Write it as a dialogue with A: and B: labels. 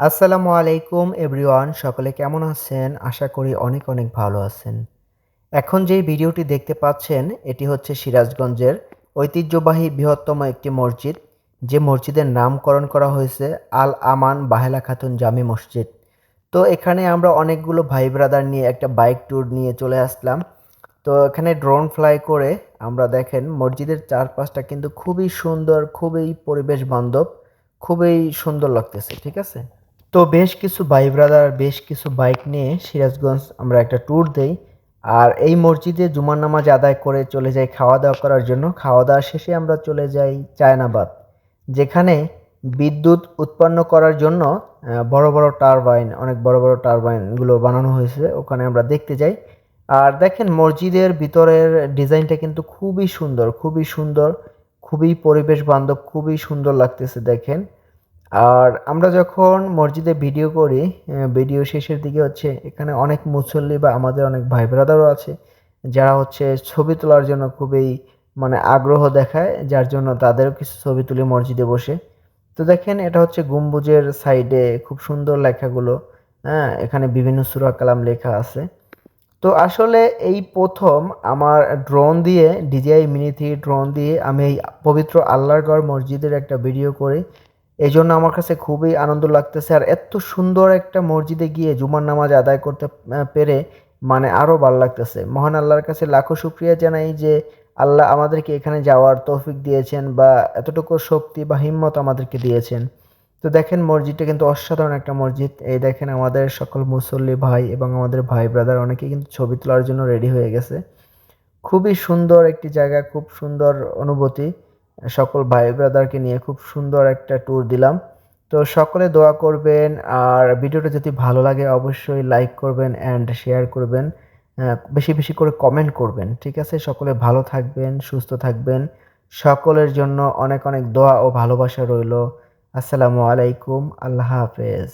A: আসসালামু আলাইকুম এভরিওয়ান, সকলে কেমন আছেন? আশা করি অনেক অনেক ভালো আছেন। এখন যেই ভিডিওটি দেখতে পাচ্ছেন, এটি হচ্ছে সিরাজগঞ্জের ঐতিহ্যবাহী বৃহত্তম একটি মসজিদ। যে মসজিদের নামকরণ করা হয়েছে আল আমান বাহেলা খাতুন জামি মসজিদ। তো এখানে আমরা অনেকগুলো ভাই ব্রাদার নিয়ে একটা বাইক ট্যুর নিয়ে চলে আসলাম। তো এখানে ড্রোন ফ্লাই করে আমরা দেখেন, মসজিদের চারপাশটা কিন্তু খুবই সুন্দর, খুবই পরিবেশ বান্ধব খুবই সুন্দর লাগতেছে, ঠিক আছে? তো বেশ কিছু ভাই ব্রাদার বেশ কিছু বাইক নিয়ে সিরাজগঞ্জ আমরা একটা ট্যুর দেই। আর এই মসজিদে জুমার নামাজ আদায় করে চলে যাই খাওয়া দাওয়া করার জন্য। খাওয়া দাওয়া শেষে আমরা চলে যাই চায়নাবাদ, যেখানে বিদ্যুৎ উৎপন্ন করার জন্য বড় বড় টারবাইন অনেক বড় বড় টারবাইনগুলো বানানো হয়েছে, ওখানে আমরা দেখতে যাই। আর দেখেন মসজিদের ভিতরের ডিজাইনটা কিন্তু খুবই সুন্দর খুবই সুন্দর, খুবই পরিবেশ বান্ধব খুবই সুন্দর লাগতেছে দেখেন। আর আমরা যখন মসজিদে ভিডিও করি ভিডিও শেষের দিকে হচ্ছে এখানে অনেক মুসল্লি বা আমাদের অনেক ভাই ব্রাদারও আছে, যারা হচ্ছে ছবি তোলার জন্য খুবই মানে আগ্রহ দেখায়, যার জন্য তাদেরও কিছু ছবি তুলি মসজিদে বসে। তো দেখেন, এটা হচ্ছে গম্বুজের সাইডে খুব সুন্দর লেখাগুলো হ্যাঁ এখানে বিভিন্ন সুরা কালাম লেখা আছে। তো আসলে এই প্রথম আমার ড্রোন দিয়ে ডিজিআই মিনি থ্রি ড্রোন দিয়ে আমি এই পবিত্র আল্লাহরগড় মসজিদের একটা ভিডিও করি। এই জন্য আমার কাছে খুবই আনন্দ লাগতেছে। আর এত সুন্দর একটা মসজিদে গিয়ে জুমার নামাজ আদায় করতে পেরে মানে আরও ভালো লাগতেছে। মহান আল্লাহর কাছে লাখো শুক্রিয়া জানাই যে আল্লাহ আমাদেরকে এখানে যাওয়ার তৌফিক দিয়েছেন বা এতটুকু শক্তি বা হিম্মত আমাদেরকে দিয়েছেন। তো দেখেন মসজিদটা কিন্তু অসাধারণ একটা মসজিদ। এই দেখেন আমাদের সকল মুসল্লি ভাই এবং আমাদের ভাই ব্রাদার অনেকেই কিন্তু ছবি তোলার জন্য রেডি হয়ে গেছে। খুবই সুন্দর একটি জায়গা, খুব সুন্দর অনুভূতি। সকল ভাই ব্রাদারকে নিয়ে খুব সুন্দর একটা ট্যুর দিলাম। তো সকলে দোয়া করবেন, আর ভিডিওটা যদি ভালো লাগে অবশ্যই লাইক করবেন অ্যান্ড শেয়ার করবেন। বেশি বেশি করে কমেন্ট করবেন, ঠিক আছে? সকলে ভালো থাকবেন, সুস্থ থাকবেন। সকলের জন্য অনেক অনেক দোয়া ও ভালোবাসা রইল। আসসালামু আলাইকুম, আল্লাহ হাফেজ।